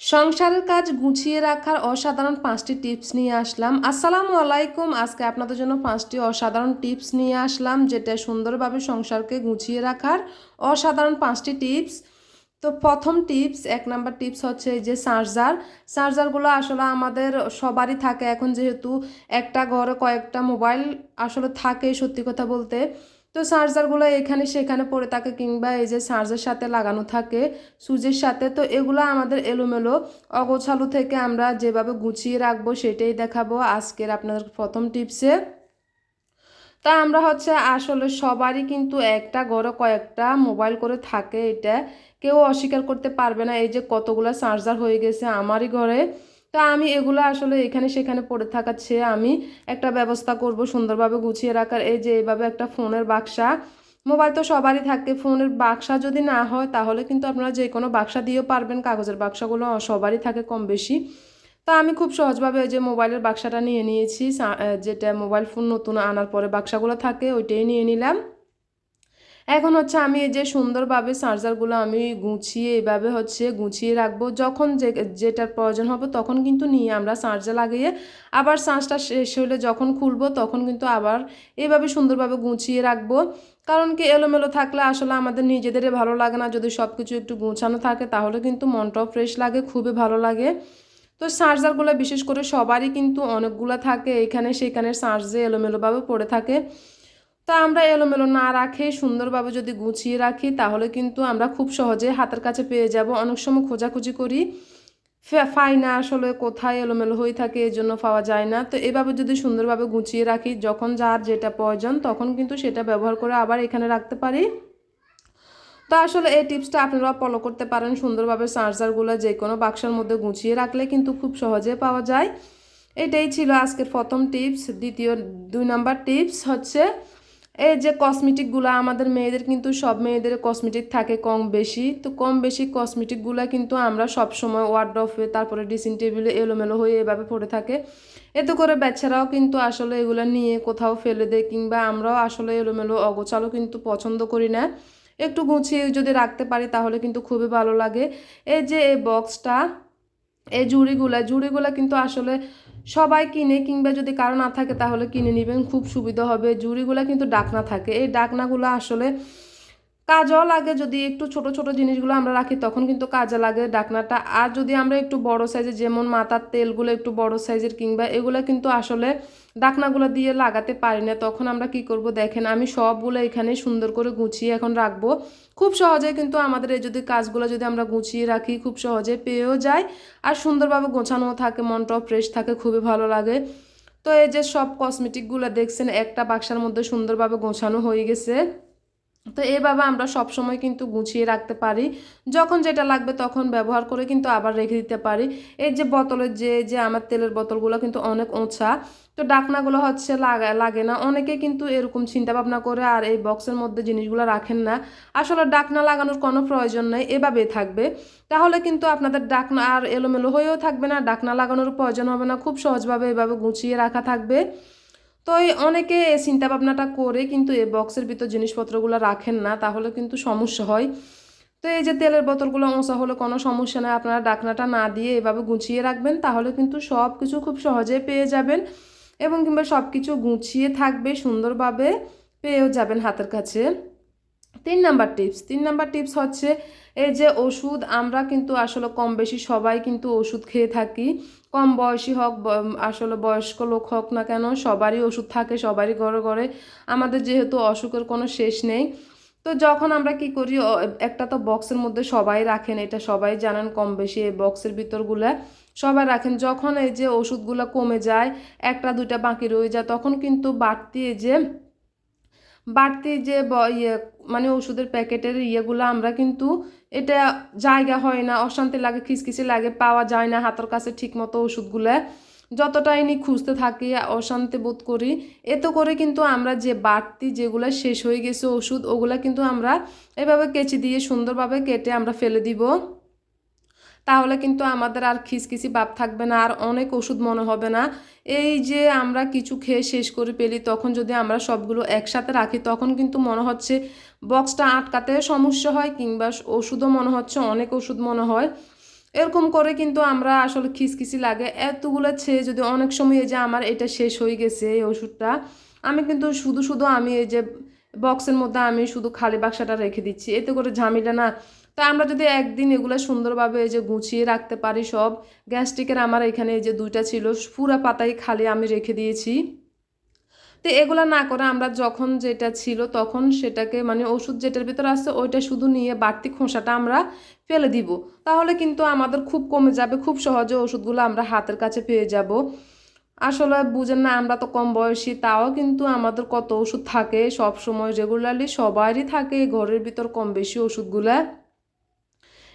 সংসারের কাজ গুছিয়ে রাখার অসাধারণ পাঁচটি টিপস নিয়ে আসলাম। আসসালামু আলাইকুম। আজকে আপনাদের জন্য পাঁচটি অসাধারণ টিপস নিয়ে আসলাম, যেটা সুন্দরভাবে সংসারকে গুছিয়ে রাখার অসাধারণ পাঁচটি টিপস। তো প্রথম টিপস, এক নাম্বার টিপস হচ্ছে যে চার্জার। চার্জারগুলো আসলে আমাদের সবারই থাকে। এখন যেহেতু একটা ঘরে কয়েকটা মোবাইল আসলে থাকে সত্যি কথা বলতে। তো চার্জারগুলো এখানে সেখানে পড়ে থাকে কিংবা এই যে চার্জের সাথে লাগানো থাকে, সুজের সাথে, তো এগুলো আমাদের এলোমেলো অগোছালো থেকে আমরা যেভাবে গুছিয়ে রাখব সেটাই দেখাবো আজকের আপনাদের প্রথম টিপসে। তা আমরা হচ্ছে আসলে সবারই কিন্তু একটা ঘরে কয়েকটা মোবাইল করে থাকে এটা, কেউ অস্বীকার করতে পারবে না, এই যে কতগুলো চার্জার হয়ে গেছে আমারই ঘরে। তা আমি এগুলো আসলে এখানে সেখানে পড়ে থাকার চেয়ে আমি একটা ব্যবস্থা করব সুন্দরভাবে গুছিয়ে রাখার। এই যে এইভাবে একটা ফোনের বাক্সা, মোবাইল তো সবারই থাকে, ফোনের বাক্সা যদি না হয় তাহলে কিন্তু আপনারা যে কোনো বাক্সা দিয়েও পারবেন, কাগজের বাক্সাগুলো সবারই থাকে কম বেশি। তা আমি খুব সহজভাবে ওই যে মোবাইলের বাক্সাটা নিয়ে নিয়েছি যেটা মোবাইল ফোন নতুন আনার পরে বাক্সাগুলো থাকে ওইটাই নিয়ে নিলাম। এখন হচ্ছে আমি এই যে সুন্দরভাবে চার্জারগুলো আমি গুছিয়ে এভাবে হচ্ছে গুছিয়ে রাখব। যখন যে, যেটার প্রয়োজন হবে তখন কিন্তু নিয়ে আমরা চার্জে লাগিয়ে আবার চার্জটা শেষ হলে যখন খুলবো তখন কিন্তু আবার এইভাবে সুন্দরভাবে গুছিয়ে রাখব। কারণ কি এলোমেলো থাকলে আসলে আমাদের নিজেদেরই ভালো লাগে না। যদি সব কিছু একটু গুছানো থাকে তাহলে কিন্তু মনটাও ফ্রেশ লাগে, খুবই ভালো লাগে। তো চার্জারগুলো বিশেষ করে সবারই কিন্তু অনেকগুলো থাকে। এখানে সেখানে চার্জে এলোমেলোভাবে পড়ে থাকে। তা আমরা এলোমেলো না রাখে, সুন্দরভাবে যদি গুছিয়ে রাখি, তাহলে কিন্তু আমরা খুব সহজে হাতের কাছে পেয়ে যাব। অনেক সময় খোঁজাখুঁজি করি, ফে- পাই না আসলে কোথায় এলোমেলো হয়ে থাকে এই জন্য পাওয়া যায় না। তো এভাবে যদি সুন্দরভাবে গুছিয়ে রাখি, যখন যার যেটা প্রয়োজন, তখন কিন্তু সেটা ব্যবহার করে আবার এখানে রাখতে পারি। তো আসলে এই টিপসটা আপনারা ফলো করতে পারেন। সুন্দরভাবে চার্জারগুলো যে কোনো বাক্সের মধ্যে গুছিয়ে রাখলে কিন্তু খুব সহজে পাওয়া যায়। এটাই ছিল আজকের প্রথম টিপস। দ্বিতীয়, দুই নাম্বার টিপস হচ্ছে এই যে কসমেটিকগুলো আমাদের মেয়েদের কিন্তু সব মেয়েদের কসমেটিক থাকে কম বেশি। তো কম বেশি কসমেটিকগুলো কিন্তু আমরা সব সময় ওয়ার্ড্রফে তারপরে ড্রেসিং টেবিলে এলোমেলো হয়ে এভাবে পড়ে থাকে। এতে করে বাচ্চারাও কিন্তু আসলে এগুলো নিয়ে কোথাও ফেলে দেয় কিংবা আমরাও আসলে এলোমেলো, অগোছালো কিন্তু পছন্দ করি না। একটু গুছিয়ে যদি রাখতে পারি তাহলে কিন্তু খুবই ভালো লাগে। এই যে এই বক্সটা এই জুড়িগুলা জুড়িগুলা কিন্তু আসলে সবাই কিনে কিংবা যদি কারও না থাকে তাহলে কিনে নেবেন, খুব সুবিধা হবে। জুড়িগুলো কিন্তু ডাকনা থাকে। এই ডাকনাগুলো আসলে কাজও লাগে, যদি একটু ছোট ছোট জিনিসগুলো আমরা রাখি, তখন কিন্তু কাজে লাগে ডাকনাটা। আর যদি আমরা একটু বড় সাইজের যেমন মাথার তেলগুলো একটু বড় সাইজের কিংবা এগুলো কিন্তু আসলে ডাকনাগুলো দিয়ে লাগাতে পারি না, তখন আমরা কি করব? দেখেন, আমি সবগুলো এখানে সুন্দর করে গুছিয়ে এখন রাখব। খুব সহজে কিন্তু আমাদের এই যদি কাজগুলো যদি আমরা গুছিয়ে রাখি, খুব সহজে পেয়েও যায়। আর সুন্দরভাবে গোছানোও থাকে, মনটাও ফ্রেশ থাকে, খুবই ভালো লাগে। তো এই যে সব কসমেটিকগুলো দেখছেন, একটা বাক্সার মধ্যে সুন্দরভাবে গোছানো হয়ে গেছে। তো এভাবে আমরা সব সময় কিন্তু গুছিয়ে রাখতে পারি। যখন যেটা লাগবে তখন ব্যবহার করে কিন্তু আবার রেখে দিতে পারি। এই যে বোতলের যে যে আমার তেলের বোতলগুলো কিন্তু অনেক ওঁচা তো ডাকনাগুলো হচ্ছে লাগা, লাগে না। অনেকে কিন্তু এরকম চিন্তা ভাবনা করে আর এই বক্সের মধ্যে জিনিসগুলো রাখেন না। আসলে ডাকনা লাগানোর কোনো প্রয়োজন নেই, এভাবেই থাকবে। তাহলে কিন্তু আপনাদের ডাকনা আর এলোমেলো হয়েও থাকবে না, ডাকনা লাগানোর প্রয়োজন হবে না। খুব সহজভাবে এভাবে গুছিয়ে রাখা থাকবে। তো অনেকে চিন্তা ভাবনাটা করে কিন্তু এই বক্সের ভিতর জিনিসপত্রগুলো রাখেন না, তাহলে কিন্তু সমস্যা হয়। তো এই যে তেলের বোতলগুলো ওঁচা হলে কোনো সমস্যা নেই, আপনারা ডাকনাটা না দিয়ে এভাবে গুছিয়ে রাখবেন, তাহলে কিন্তু সব কিছু খুব সহজে পেয়ে যাবেন এবং কিংবা সব কিছু গুছিয়ে থাকবে সুন্দরভাবে, পেয়েও যাবেন হাতের কাছে। তিন নাম্বার টিপস, তিন নাম্বার টিপস হচ্ছে এই যে ওষুধ, আমরা কিন্তু আসলে কম বেশি সবাই কিন্তু ওষুধ খেয়ে থাকি। কম বয়সী হোক আসলে বয়স্ক লোক হোক না কেন, সবারই ওষুধ থাকে, সবারই ঘরে ঘরে। আমাদের যেহেতু অসুখের কোনো শেষ নেই। তো যখন আমরা কি করি একটা তো বক্সের মধ্যে সবাই রাখেন, এটা সবাই জানেন কম বেশি, এই বক্সের ভিতরগুলা সবাই রাখেন। যখন এই যে ওষুধগুলো কমে যায়, একটা দুইটা বাকি রয়ে যায়, তখন কিন্তু বাড়তি এই যে বাড়তি যে ইয়ে মানে ওষুধের প্যাকেটের ইয়েগুলো আমরা কিন্তু এটা জায়গা হয় না, অশান্তি লাগে, খিসখিসি লাগে, পাওয়া যায় না হাতের কাছে ঠিক মতো ওষুধগুলো। যতটাই নি খুঁজতে থাকি, অশান্তি বোধ করি, এতে করে কিন্তু আমরা যে বাড়তি যেগুলো শেষ হয়ে গেছে ওষুধ, ওগুলা কিন্তু আমরা এভাবে কেচি দিয়ে সুন্দরভাবে কেটে আমরা ফেলে দিব। তাহলে কিন্তু আমাদের আর খিসখিসি ভাব থাকবে না, আর অনেক ওষুধ মনে হবে না। এই যে আমরা কিছু খেয়ে শেষ করে পেলি তখন যদি আমরা সবগুলো একসাথে রাখি, তখন কিন্তু মনে হচ্ছে বক্সটা আটকাতে সমস্যা হয়, কিংবা ওষুধও মনে হচ্ছে অনেক ওষুধ মনে হয়। এরকম করে কিন্তু আমরা আসলে খিসখিসি লাগে। এতগুলো ছেয়ে যদি অনেক সময় এই যে আমার এটা শেষ হয়ে গেছে এই ওষুধটা, আমি কিন্তু শুধু শুধু আমি এই যে বক্সের মধ্যে আমি শুধু খালি বাক্সাটা রেখে দিচ্ছি। এতে করে ঝামেলা না তা আমরা যদি একদিন এগুলো সুন্দরভাবে এই যে গুছিয়ে রাখতে পারি সব, গ্যাস্ট্রিকের আমার এখানে এই যে দুইটা ছিল, পুরা পাতাই খালি আমি রেখে দিয়েছি। তো এগুলো না করে আমরা যখন যেটা ছিল তখন সেটাকে মানে ওষুধ যেটার ভিতরে আছে ওইটা শুধু নিয়ে বাড়তি খোসাটা আমরা ফেলে দিব। তাহলে কিন্তু আমাদের খুব কমে যাবে, খুব সহজে ওষুধগুলো আমরা হাতের কাছে পেয়ে যাব। আসলে বুঝেন না, আমরা তো কম বয়সী, তাও কিন্তু আমাদের কত ওষুধ থাকে। সব সময় রেগুলারলি সবারই থাকে, ঘরের ভিতর কম বেশি ওষুধগুলা।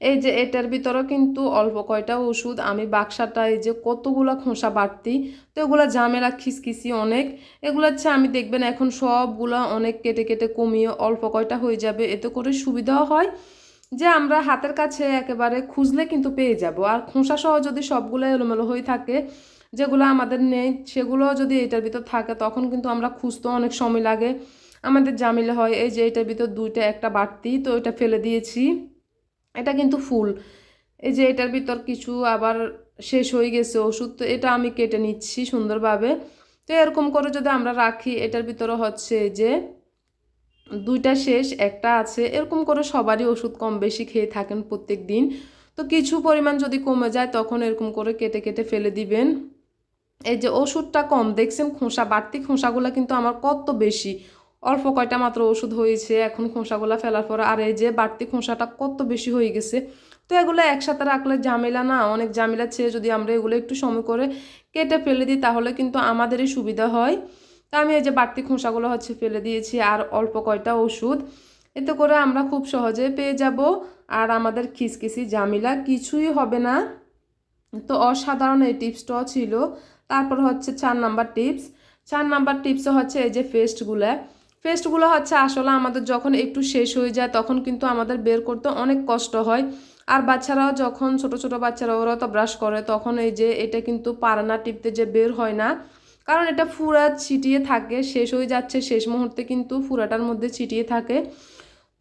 এই যে এটার ভিতরেও কিন্তু অল্প কয়টা ওষুধ, আমি বাক্সাটা এই যে কতগুলো খোসা বাড়তি, তো এগুলো ঝামেলা খিসখিসি অনেক। এগুলো হচ্ছে আমি দেখবেন এখন সবগুলো অনেক কেটে কেটে কমিয়ে অল্প কয়টা হয়ে যাবে, এতে করে সুবিধাও হয়। যে আমরা হাতের কাছে একেবারে খুঁজলে কিন্তু পেয়ে যাব। আর খোসা সহ যদি সবগুলো এলোমেলো হয়ে থাকে, যেগুলো আমাদের নেই সেগুলো যদি এটার ভিতর থাকে, তখন কিন্তু আমরা খুঁজতেও অনেক সময় লাগে। আমাদের জামিলে হয়, এই যে এটার ভিতর দুইটা, একটা বাড়তি, তো এটা ফেলে দিয়েছি। এটা কিন্তু ফুল। এই যে এটার ভিতর কিছু আবার শেষ হয়ে গেছে ওষুধ, তো এটা আমি কেটে নিচ্ছি সুন্দরভাবে। তো এরকম করে যদি আমরা রাখি, এটার ভিতরে হচ্ছে যে দুইটা শেষ, একটা আছে, এরকম করে সবারই ওষুধ কম বেশি খেয়ে থাকেন প্রত্যেক দিন তো কিছু পরিমাণ যদি কমে যায়, তখন এরকম করে কেটে কেটে ফেলে দিবেন। এই যে ওষুধটা কম, দেখছেন খোসা, বাড়তি খোসাগুলো কিন্তু আমার কত বেশি। অল্প কয়টা মাত্র ওষুধ হয়েছে, এখন খোসাগুলো ফেলার পর আর এই যে বাড়তি খোসাটা কত বেশি হয়ে গেছে, তো এগুলো একসাথে রাখলে ঝামেলা না, অনেক ঝামেলা ছেড়ে যদি আমরা এগুলো একটু সময় করে কেটে ফেলে দিই তাহলে কিন্তু আমাদেরই সুবিধা হয়। তা আমি এই যে বাড়তি খোসাগুলো হচ্ছে ফেলে দিয়েছি আর অল্প কয়টা ওষুধ, এতে করে আমরা খুব সহজে পেয়ে যাব আর আমাদের খিসখিসি জামিলা কিছুই হবে না। তো অসাধারণ এই টিপসটাও ছিল, তারপর হচ্ছে চার নাম্বার টিপস, চার নাম্বার টিপসও হচ্ছে এই যে পেস্টগুলো পেস্টগুলো হচ্ছে আসলে আমাদের যখন একটু শেষ হয়ে যায়, তখন কিন্তু আমাদের বের করতে অনেক কষ্ট হয়। আর বাচ্চারাও যখন, ছোট ছোট বাচ্চারা ওরা তো ব্রাশ করে, তখন এই যে এটা কিন্তু পারে না, টিপতে যে বের হয় না। কারণ এটা ফুরা ছিটিয়ে থাকে, শেষ হয়ে যাচ্ছে, শেষ মুহূর্তে কিন্তু ফুরাটার মধ্যে ছিটিয়ে থাকে।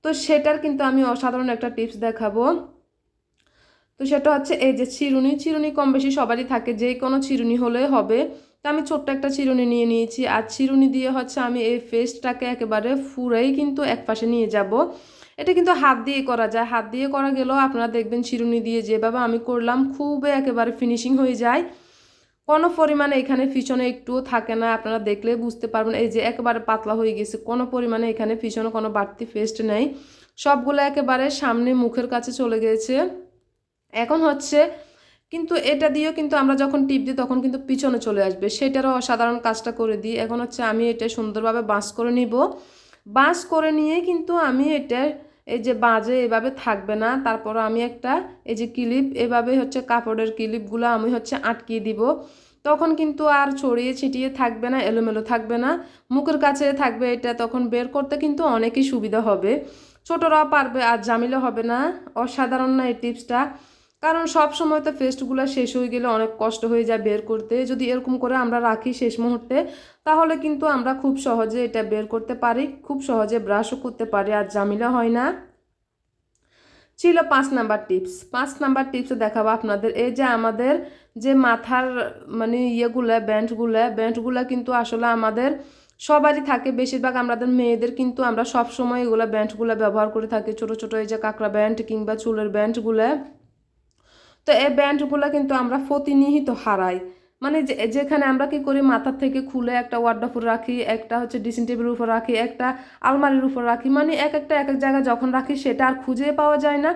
তো সেটার কিন্তু আমি অসাধারণ একটা টিপস দেখাবো। তো সেটা হচ্ছে এই যে চিরুনি চিরুনি কম বেশি সবারই থাকে যে কোনো চিরুনি হলে হবে। আমি ছোট্ট একটা চিরুনি নিয়ে নিয়েছি। আর চিরুনি দিয়ে হচ্ছে আমি এই ফেসটাকে একেবারে ফুরাই কিন্তু এক পাশে নিয়ে যাব। এটা কিন্তু হাত দিয়ে করা যায়। হাত দিয়ে করা গেলেও আপনারা দেখবেন চিরুনি দিয়ে যেভাবে আমি করলাম খুবই একেবারে ফিনিশিং হয়ে যায়। কোনো পরিমাণে এখানে পিছনে একটুও থাকে না। আপনারা দেখলে বুঝতে পারবেন, এই যে একেবারে পাতলা হয়ে গেছে। কোনো পরিমাণে এখানে পিছনে কোনো বাড়তি পেস্ট নেই। সবগুলো একেবারে সামনে মুখের কাছে চলে গেছে। এখন হচ্ছে কিন্তু এটা দিয়েও কিন্তু আমরা যখন টিপ দিই, তখন কিন্তু পিছনে চলে আসবে। সেটারও অসাধারণ কাজটা করে দিই। এখন হচ্ছে আমি এটা সুন্দরভাবে বাঁশ করে নিব। বাঁশ করে নিয়ে কিন্তু আমি এটা এই যে বাজে এভাবে থাকবে না। তারপর আমি একটা এই যে ক্লিপ, এভাবে হচ্ছে কাপড়ের ক্লিপগুলো আমি হচ্ছে আটকিয়ে দিব। তখন কিন্তু আর ছড়িয়ে ছিটিয়ে থাকবে না, এলোমেলো থাকবে না। মুখের কাছে থাকবে এটা, তখন বের করতে কিন্তু অনেকই সুবিধা হবে। ছোটরাও পারবে, আর জামিলে হবে না। অসাধারণ না এই টিপসটা। কারণ সব সময় তো পেস্টগুলো শেষ হয়ে গেলে অনেক কষ্ট হয়ে যায় বের করতে। যদি এরকম করে আমরা রাখি শেষ মুহূর্তে, তাহলে কিন্তু আমরা খুব সহজে এটা বের করতে পারি, খুব সহজে ব্রাশও করতে পারি, আর জামিলা হয় না। ছিল পাঁচ নাম্বার টিপস পাঁচ নাম্বার টিপসে দেখাবো আপনাদের। এই যে আমাদের যে মাথার মানে ইয়েগুলো ব্যান্ডগুলো ব্যান্ডগুলো কিন্তু আসলে আমাদের সবারই থাকে। বেশিরভাগ আমাদের মেয়েদের কিন্তু আমরা সব সময় এগুলো ব্যান্ডগুলো ব্যবহার করে থাকি। ছোট ছোট এই যে কাঁকড়া ব্যান্ড কিংবা চুলের ব্যান্ডগুলো তো এই ব্যান্ডগুলো কিন্তু আমরা প্রতিনিহিত হারাই। মানে যেখানে আমরা কি করি, মাথার থেকে খুলে একটা ওয়ার্ডাফুর রাখি, একটা হচ্ছে ড্রেসিং টেবিলের উপর রাখি, একটা আলমারির উপর রাখি মানে এক একটা, এক এক জায়গায় যখন রাখি, সেটা আর খুঁজে পাওয়া যায় না।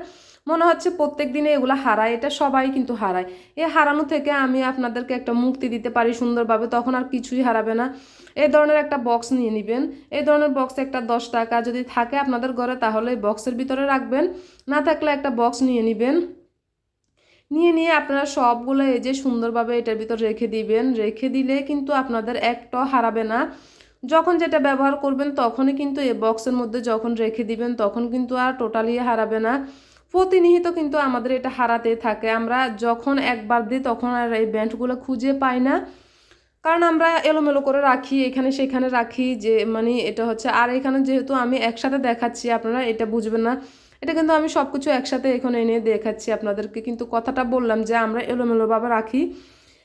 মনে হচ্ছে প্রত্যেক দিনে এগুলো হারায়, এটা সবাই কিন্তু হারায়। এ হারানো থেকে আমি আপনাদেরকে একটা মুক্তি দিতে পারি সুন্দরভাবে, তখন আর কিছুই হারাবে না। এই ধরনের একটা বক্স নিয়ে নেবেন। এই ধরনের বক্স একটা দশ টাকা যদি থাকে আপনাদের ঘরে, তাহলে বক্সের ভিতরে রাখবেন। না থাকলে একটা বক্স নিয়ে নেবেন। নিয়ে নিয়ে আপনারা সবগুলো এই যে সুন্দরভাবে এটার ভিতর রেখে দিবেন। রেখে দিলে কিন্তু আপনাদের একটাও হারাবে না। যখন যেটা ব্যবহার করবেন তখনই কিন্তু এই বক্সের মধ্যে যখন রেখে দিবেন তখন কিন্তু আর টোটালি হারাবে না। প্রতিনিহিত কিন্তু আমাদের এটা হারাতে থাকে। আমরা যখন একবার দিই তখন আর এই ব্যান্ডগুলো খুঁজে পাই না। কারণ আমরা এলোমেলো করে রাখি, এখানে সেখানে রাখি যে মানে এটা হচ্ছে। আর এখানে যেহেতু আমি একসাথে দেখাচ্ছি, আপনারা এটা বুঝবেন না। এটা কিন্তু আমি সব কিছু একসাথে এখানে এনে দেখাচ্ছি আপনাদেরকে। কিন্তু কথাটা বললাম যে আমরা এলোমেলোভাবে রাখি,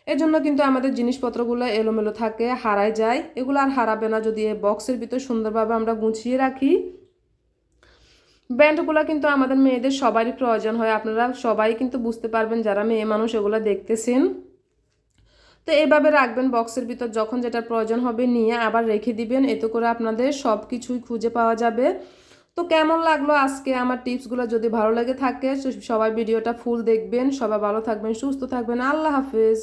এজন্য কিন্তু আমাদের জিনিসপত্রগুলো এলোমেলো থাকে, হারায় যায়। এগুলো আর হারাবে না যদি এই বক্সের ভিতর সুন্দরভাবে আমরা গুছিয়ে রাখি। ব্যান্ডগুলো কিন্তু আমাদের মেয়েদের সবারই প্রয়োজন হয়। আপনারা সবাই কিন্তু বুঝতে পারবেন যারা মেয়ে মানুষ এগুলো দেখতেছেন। তো এভাবে রাখবেন বক্সের ভিতর, যখন যেটা প্রয়োজন হবে নিয়ে আবার রেখে দিবেন। এতে করে আপনাদের সব কিছুই খুঁজে পাওয়া যাবে। তো কেমন লাগল আজকে আমার টিপসগুলো? যদি ভালো লাগে থাকে সবাই ভিডিওটা ফুল দেখবেন। সবাই ভালো থাকবেন, সুস্থ থাকবেন। আল্লাহ হাফেজ।